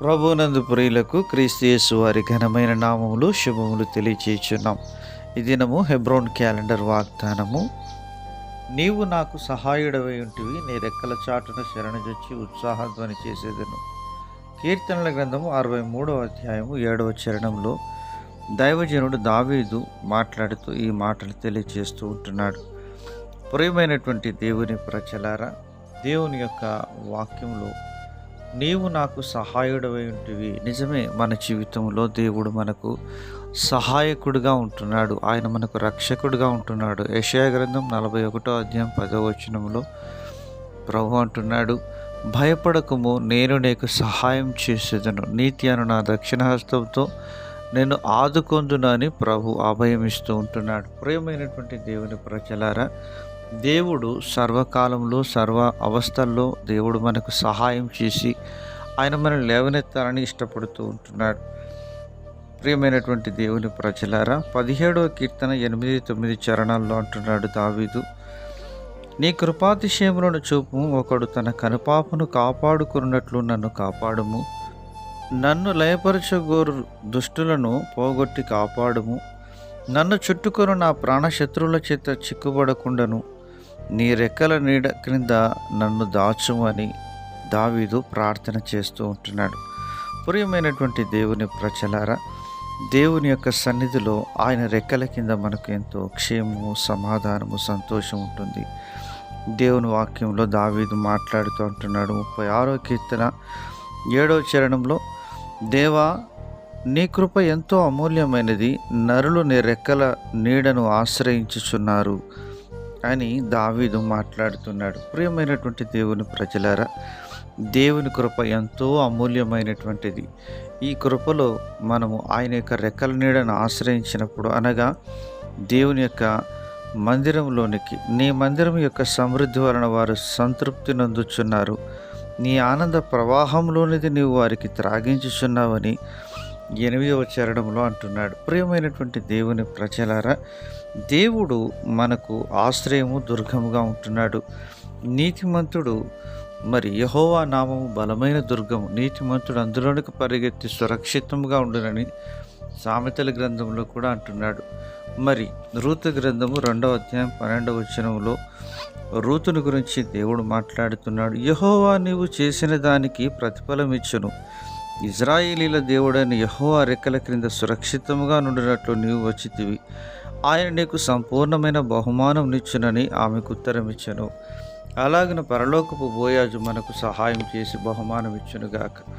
ప్రభునందు ప్రియులకు క్రీస్తు వారి ఘనమైన నామములు శుభములు తెలియచేయుచున్నాం ఈ దినము హెబ్రోన్ క్యాలెండర్ వాగ్దానము. నీవు నాకు సహాయుడవై ఉంటివి నీ రెక్కల చాటును శరణజొచ్చి ఉత్సాహధ్వని చేసేదను కీర్తనల గ్రంథము అరవై మూడవ అధ్యాయము ఏడవ చరణంలో దైవజనుడు దావీదు మాట్లాడుతూ ఈ మాటలు తెలియజేస్తూ ఉంటున్నాడు. ప్రియమైనటువంటి దేవుని ప్రచలారా దేవుని యొక్క వాక్యంలో నీవు నాకు సహాయుడవై ఉంటివి. నిజమే మన జీవితంలో దేవుడు మనకు సహాయకుడిగా ఉంటున్నాడు. ఆయన మనకు రక్షకుడిగా ఉంటున్నాడు. యషయా గ్రంథం నలభై ఒకటో అధ్యాయం పదో వచనంలో ప్రభు అంటున్నాడు భయపడకము నేను నీకు సహాయం చేసేదను. నీతి అను నా దక్షిణ హస్తంతో నేను ఆదుకొందునని ప్రభు అభయమిస్తూ ఉంటున్నాడు. ప్రియమైనటువంటి దేవుని ప్రజలారా దేవుడు సర్వకాలంలో సర్వ అవస్థల్లో దేవుడు మనకు సహాయం చేసి ఆయన మనం లేవనెత్తాలని ఇష్టపడుతూ ఉంటున్నాడు. ప్రియమైనటువంటి దేవుని ప్రజలారా పదిహేడవ కీర్తన ఎనిమిది తొమ్మిది చరణాల్లో అంటున్నాడు దావీదు. నీ కృపాతిశయములను చూపు ఒకడు తన కనుపాపను కాపాడుకున్నట్లు నన్ను కాపాడుము. నన్ను లయపరచగోరు దుష్టులను పోగొట్టి కాపాడుము. నన్ను చుట్టుకొని నా ప్రాణశత్రువుల చేత చిక్కుబడకుండను. నీ రెక్కల నీడ క్రింద నన్ను దాచుమని దావీదు ప్రార్థన చేస్తూ ఉంటున్నాడు. ప్రియమైనటువంటి దేవుని ప్రజలారా దేవుని యొక్క సన్నిధిలో ఆయన రెక్కల కింద మనకు ఎంతో క్షేమము సమాధానము సంతోషం ఉంటుంది. దేవుని వాక్యంలో దావీదు మాట్లాడుతూ ఉంటున్నాడు. ముప్పై ఆరో కీర్తన ఏడో చరణంలో దేవా నీ కృప ఎంతో అమూల్యమైనది. నరులు నీ రెక్కల నీడను ఆశ్రయించుచున్నారు. అని దావీదు మాట్లాడుతున్నాడు. ప్రియమైనటువంటి దేవుని ప్రజలారా దేవుని కృప ఎంతో అమూల్యమైనటువంటిది. ఈ కృపలో మనము ఆయన యొక్క రెక్కల నీడను ఆశ్రయించినప్పుడు అనగా దేవుని యొక్క మందిరంలోనికి నీ మందిరం యొక్క సమృద్ధి వలన వారు సంతృప్తి నందుచున్నారు. నీ ఆనంద ప్రవాహంలోనిది నీవు వారికి త్రాగించుచున్నావని ఎనిమిదవ చరణంలో అంటున్నాడు. ప్రియమైనటువంటి దేవుని ప్రజలారా దేవుడు మనకు ఆశ్రయము దుర్గముగా ఉంటున్నాడు. నీతిమంతుడు మరి యహోవా నామము బలమైన దుర్గము. నీతిమంతుడు అందులోనికి పరిగెత్తి సురక్షితంగా ఉండునని సామెతల గ్రంథంలో కూడా అంటున్నాడు. మరి రూతు గ్రంథము రెండవ అధ్యాయం పన్నెండవ వచనంలో రూతుని గురించి దేవుడు మాట్లాడుతున్నాడు. యహోవా నీవు చేసిన దానికి ప్రతిఫలం ఇచ్చును ఇజ్రాయేలీల దేవుడైన యహోవా రెక్కల క్రింద సురక్షితంగా నుండినట్లు నీవు వచ్చితివి. ఆయన నీకు సంపూర్ణమైన బహుమానం నిచ్చునని ఆమెకు ఉత్తరం ఇచ్చను. అలాగిన పరలోకపు బోయాజు మనకు సహాయం చేసి బహుమానం ఇచ్చునుగాక.